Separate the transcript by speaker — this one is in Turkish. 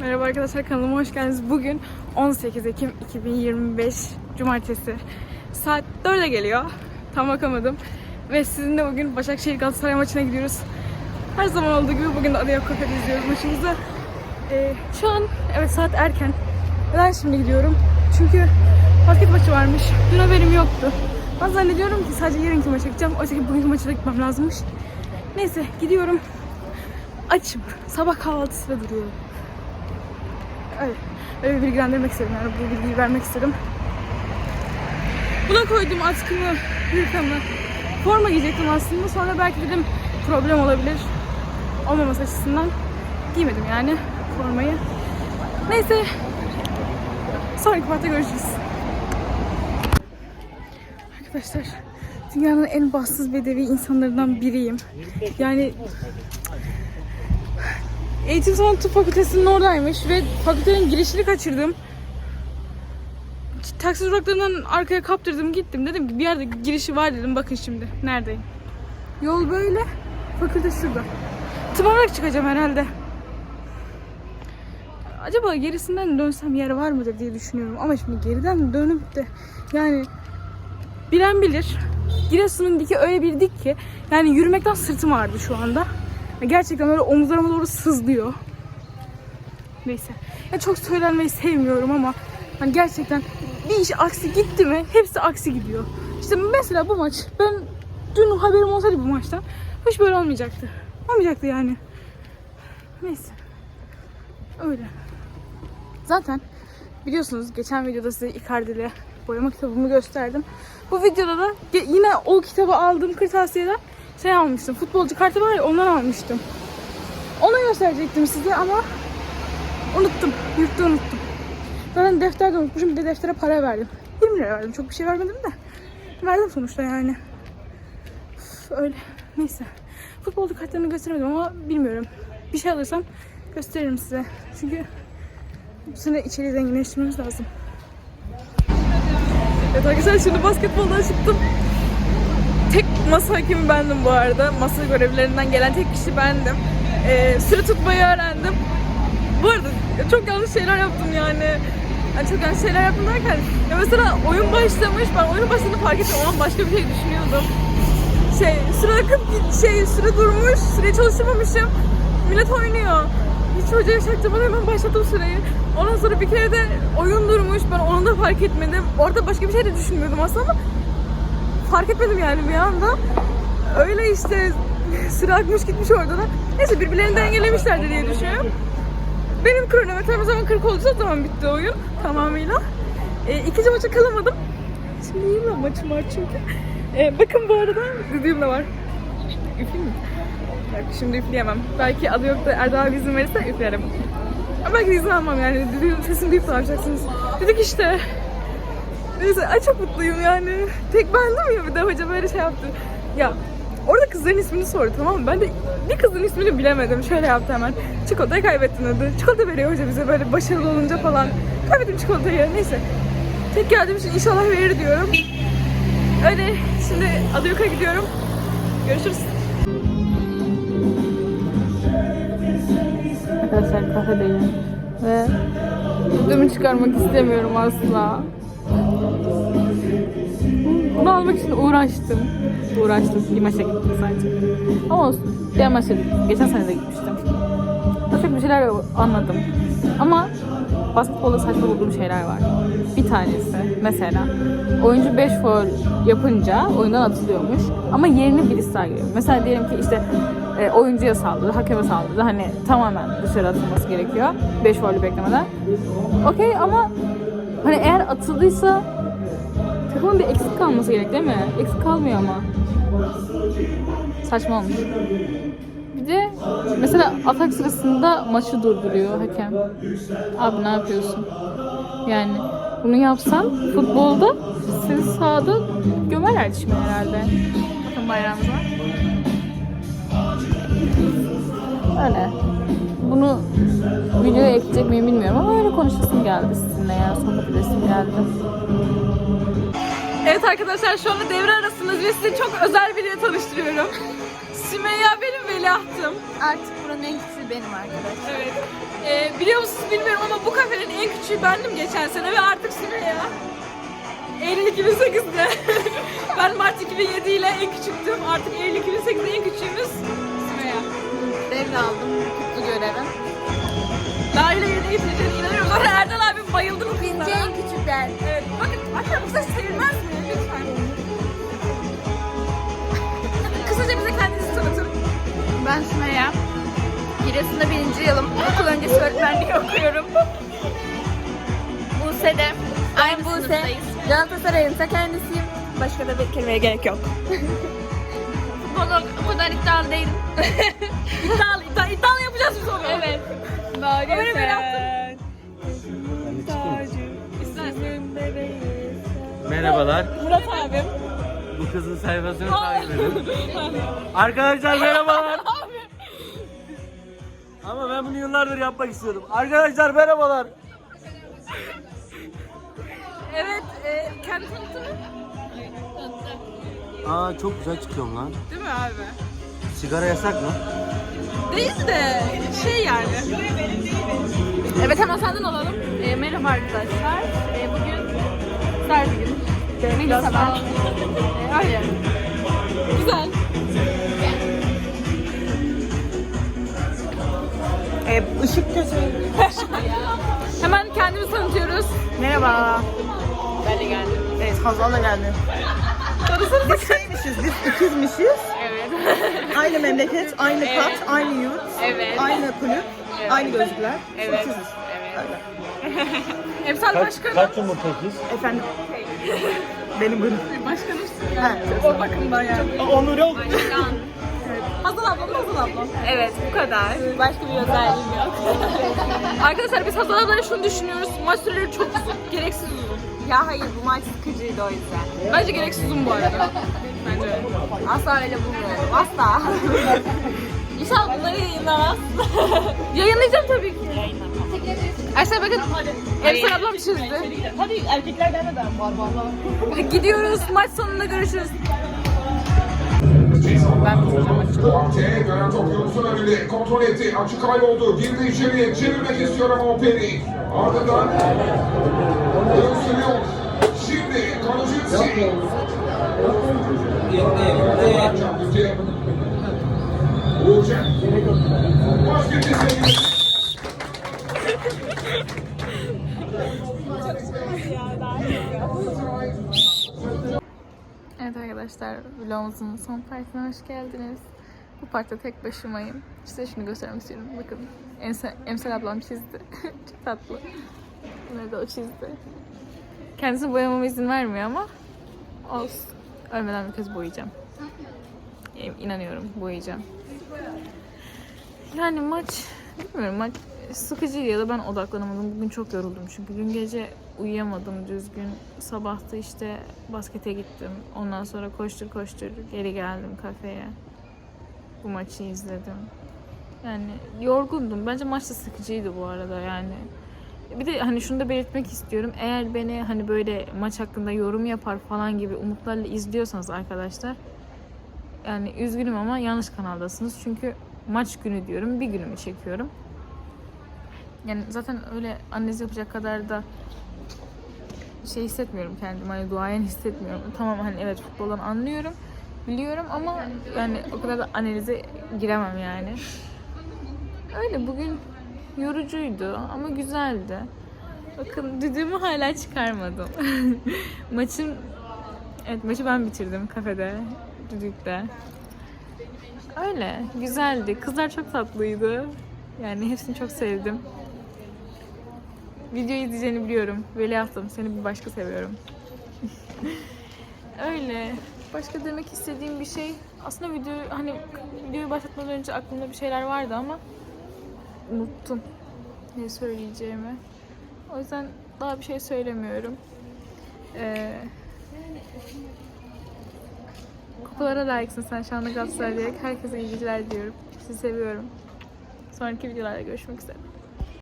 Speaker 1: Merhaba arkadaşlar kanalıma hoş geldiniz. Bugün 18 Ekim 2025 Cumartesi. Saat 4'e geliyor. Tam bakamadım. Ve sizinle bugün Başakşehir Galatasaray maçına gidiyoruz. Her zaman olduğu gibi bugün de Adaya Kafede izliyoruz maçımızı. Ee, şu an evet saat erken. Neden şimdi gidiyorum? Çünkü basket maçı varmış. Dün haberim yoktu. Ben zannediyorum ki sadece yarınki maça gideceğim. Oysa ki bugünkü maça da gitmem lazımmış. Neyse gidiyorum. Açım. Sabah kahvaltısıyla duruyorum. Öyle, öyle bilgilendirmek istedim yani bu bilgiyi vermek istedim. Buna koydum atkımı, hırkamı. Forma giyecektim aslında sonra belki dedim problem olabilir. Olmaması açısından giymedim yani formayı. Neyse. Sonraki partta görüşürüz. Arkadaşlar dünyanın en bahtsız bedevi insanlarından biriyim. Yani Eğitim Sanat Tıp Fakültesi'nin oradaymış ve fakültenin girişini kaçırdım. Taksi duraklarından arkaya kaptırdım gittim. Dedim ki bir yerde girişi var dedim. Bakın şimdi neredeyim. Yol böyle. Fakülte şurada. Tıp olarak çıkacağım herhalde. Acaba gerisinden dönsem yer var mıdır diye düşünüyorum. Ama şimdi geriden dönüp de yani bilen bilir. Giresun'un diki öyle bir dik ki yani yürümekten sırtım ağrıdı şu anda. Gerçekten böyle omuzlarıma doğru sızlıyor. Neyse. Ya çok söylenmeyi sevmiyorum ama hani gerçekten bir iş aksi gitti mi hepsi aksi gidiyor. İşte mesela bu maç ben dün haberim olsaydı bu maçtan hiç böyle olmayacaktı. Olmayacaktı yani. Neyse. Öyle. Zaten biliyorsunuz geçen videoda size Icardi'yle boyama kitabımı gösterdim. Bu videoda da yine o kitabı aldığım kırtasiyeden şey almıştım. Futbolcu kartı var ya ondan almıştım. Onu gösterecektim size ama unuttum. Yurtta unuttum. Zaten defterde unutmuşum. Bir de deftere para verdim. 20 lira verdim. Çok bir şey vermedim de. Verdim sonuçta yani. Üf, öyle. Neyse. Futbolcu kartlarını gösteremedim ama bilmiyorum. Bir şey alırsam gösteririm size. Çünkü bu sene içeriği zenginleştirmemiz lazım. Evet arkadaşlar şimdi basketboldan çıktım. Masa hakimi bendim bu arada. Masa görevlilerinden gelen tek kişi bendim. Ee, süre tutmayı öğrendim. Bu arada çok yanlış şeyler yaptım yani. yani çok yanlış şeyler yaptım derken ya mesela oyun başlamış ben oyunun başladığını fark ettim o an başka bir şey düşünüyordum. Şey süre akıp şey süre durmuş süreyi çalıştırmamışım. Millet oynuyor. Hiç hocaya çaktırmadan hemen başlattım süreyi. Ondan sonra bir kere de oyun durmuş. Ben onu da fark etmedim. Orada başka bir şey de düşünmüyordum aslında fark etmedim yani bir anda. Öyle işte süre akmış gitmiş orada da. Neyse birbirlerini dengelemişlerdir diye düşünüyorum. Benim kronometrem o zaman 40 oldu o zaman bitti oyun tamamıyla. E, ikinci maça kalamadım. Şimdi yine maçım var çünkü. E, bakın bu arada düdüğüm de var. Üfleyeyim mi? Yok şimdi üfleyemem. Belki adı yok da Erdal abi izin verirse üflerim. Ama belki izin almam yani. Düdüğün sesini duyup ne yapacaksınız? Dedik işte. Neyse ay çok mutluyum yani. Tek bendim ya bir de hoca böyle şey yaptı. Ya orada kızların ismini sordu tamam mı? Ben de bir kızın ismini bilemedim. Şöyle yaptı hemen. Çikolatayı kaybettin dedi. Çikolata veriyor hoca bize böyle başarılı olunca falan. Kaybettim çikolatayı. Neyse. Tek geldiğim için inşallah verir diyorum. Öyle şimdi Adayok'a gidiyorum. Görüşürüz. Arkadaşlar kafedeyim ve Ödümü çıkarmak istemiyorum asla. Bunu almak için uğraştım. Uğraştım. Bir gittim sadece. Ama olsun. Diğer. Geçen sene de gitmiştim. Daha çok bir şeyler anladım. Ama basketbolda saçma bulduğum şeyler var. Bir tanesi mesela oyuncu 5 foul yapınca oyundan atılıyormuş ama yerine birisi daha giriyor. Mesela diyelim ki işte e, oyuncuya saldırdı, hakeme saldırdı. Hani tamamen dışarı atılması gerekiyor. 5 foul'ü beklemeden. Okey ama hani eğer atıldıysa takımın bir eksik kalması gerek değil mi? Eksik kalmıyor ama. Saçma olmuş. Bir de mesela atak sırasında maçı durduruyor hakem. Abi ne yapıyorsun? Yani bunu yapsan futbolda seni sahada gömerler şimdi herhalde. Bakın bayramda. Öyle. Bunu videoya ekleyecek miyim bilmiyorum ama öyle konuşasım geldi sizinle ya. Sohbet edesim geldi. Evet arkadaşlar şu anda devre arasınız ve size çok özel biriyle tanıştırıyorum. Sümeyya benim veliahtım.
Speaker 2: Artık buranın en küçüğü benim arkadaşlar.
Speaker 1: Evet.
Speaker 3: Ee, biliyor musunuz bilmiyorum ama bu kafenin en küçüğü bendim geçen sene ve artık Sümeyye. Eylül 2008'de. ben Mart 2007 ile en küçüktüm. Artık Eylül 2008'de en küçüğümüz Sümeyye.
Speaker 2: Devraldım.
Speaker 3: Getireceğine inanıyorum. Sonra Erdal abim bayıldı bu kızlara.
Speaker 2: en küçükler.
Speaker 3: Evet. Bakın hatta bu kızlar sevilmez mi? Lütfen. Kısaca bize kendinizi tanıtın.
Speaker 2: Ben Sümeyye. Giresun'da birinci yılım. Okul öncesi öğretmenliği okuyorum. Buse'de. Aynı Buse. Galatasaray'ın ta kendisiyim. Başka da bir kelimeye gerek yok. Futbolda o kadar iddialı değilim.
Speaker 3: İddialı, iddia, iddialı yapacağız biz onu.
Speaker 2: Evet.
Speaker 3: Öyle böyle yaptım.
Speaker 4: Merhabalar.
Speaker 3: Murat abim.
Speaker 4: Bu kızın sayfasını takip edin. Arkadaşlar merhabalar. Ama ben bunu yıllardır yapmak istiyorum. Arkadaşlar merhabalar.
Speaker 3: Evet, e, kendi tanıtımı.
Speaker 4: Aa çok güzel çıkıyorum lan.
Speaker 3: Değil mi abi?
Speaker 4: Sigara yasak mı?
Speaker 3: Değil de şey yani. Evet hemen senden alalım.
Speaker 2: E, merhaba arkadaşlar. E, bugün bir gün. Melisa ben. E, öyle.
Speaker 3: Güzel.
Speaker 5: Işık kötü.
Speaker 3: Hemen kendimizi tanıtıyoruz.
Speaker 5: Merhaba.
Speaker 2: Ben de geldim.
Speaker 5: Evet Hazal da geldi. Biz şeymişiz, biz ikizmişiz.
Speaker 2: Evet.
Speaker 5: Aynı memleket, aynı kat, aynı yurt,
Speaker 2: Evet.
Speaker 5: aynı kulüp, aynı gözlükler.
Speaker 2: Evet.
Speaker 5: İkiziz. Öyle.
Speaker 3: Emsal
Speaker 4: Kaç,
Speaker 3: Başkanım.
Speaker 4: kaç yumurta ikiz?
Speaker 5: Efendim. Benim bölüm.
Speaker 3: Başkanım.
Speaker 5: Ha.
Speaker 3: O bakımdan yani.
Speaker 5: Onur oldu.
Speaker 3: Hazal ablam, Hazal ablam.
Speaker 2: Evet bu kadar. Başka bir özelliğim yok.
Speaker 3: Arkadaşlar biz Hazal ablayla şunu düşünüyoruz. Maç süreleri çok uzun. Gereksiz uzun.
Speaker 2: Ya hayır bu maç sıkıcıydı o yüzden.
Speaker 3: Bence gereksiz uzun bu arada. Bence.
Speaker 2: Asla öyle bulmuyorum. Asla. İnşallah bunları yayınlamaz.
Speaker 3: Yayınlayacağım tabii ki. Arkadaşlar bakın Emsal ablam çizdi.
Speaker 5: Hadi erkekler gelmeden var valla.
Speaker 3: Gidiyoruz. Maç sonunda görüşürüz.
Speaker 6: Duarte garanti okyanusun önünde kontrol etti. Açık kayboldu. Girdi içeriye. Çevirmek istiyor ama Operi. Ardından
Speaker 3: Evet arkadaşlar vlogumuzun son partine hoş geldiniz. Bu partta tek başımayım. Size şunu göstermek istiyorum. Bakın Emsal, Emsal ablam çizdi. Çok tatlı. Bunları o çizdi. Kendisi boyamama izin vermiyor ama olsun. Ölmeden bir kez boyayacağım. İnanıyorum boyayacağım. Yani maç bilmiyorum maç sıkıcıydı ya da ben odaklanamadım. Bugün çok yoruldum çünkü dün gece uyuyamadım düzgün. Sabahta işte baskete gittim. Ondan sonra koştur koştur geri geldim kafeye. Bu maçı izledim. Yani yorgundum. Bence maç da sıkıcıydı bu arada yani. Bir de hani şunu da belirtmek istiyorum. Eğer beni hani böyle maç hakkında yorum yapar falan gibi umutlarla izliyorsanız arkadaşlar yani üzgünüm ama yanlış kanaldasınız. Çünkü maç günü diyorum. Bir günümü çekiyorum. Yani zaten öyle analiz yapacak kadar da şey hissetmiyorum kendimi. Hani duayen hissetmiyorum. Tamam hani evet futboldan anlıyorum. Biliyorum ama yani o kadar da analize giremem yani. Öyle bugün yorucuydu ama güzeldi. Bakın düdüğümü hala çıkarmadım. Maçın Evet maçı ben bitirdim kafede, düdükte. Öyle, güzeldi. Kızlar çok tatlıydı. Yani hepsini çok sevdim. Videoyu izleyeceğini biliyorum. Veliahtım, seni bir başka seviyorum. Öyle. Başka demek istediğim bir şey. Aslında video hani videoyu başlatmadan önce aklımda bir şeyler vardı ama unuttum ne söyleyeceğimi. O yüzden daha bir şey söylemiyorum. Ee, Kupalara layıksın sen anda Galatasaray diyerek herkese iyi geceler diyorum. Sizi seviyorum. Sonraki videolarda görüşmek üzere.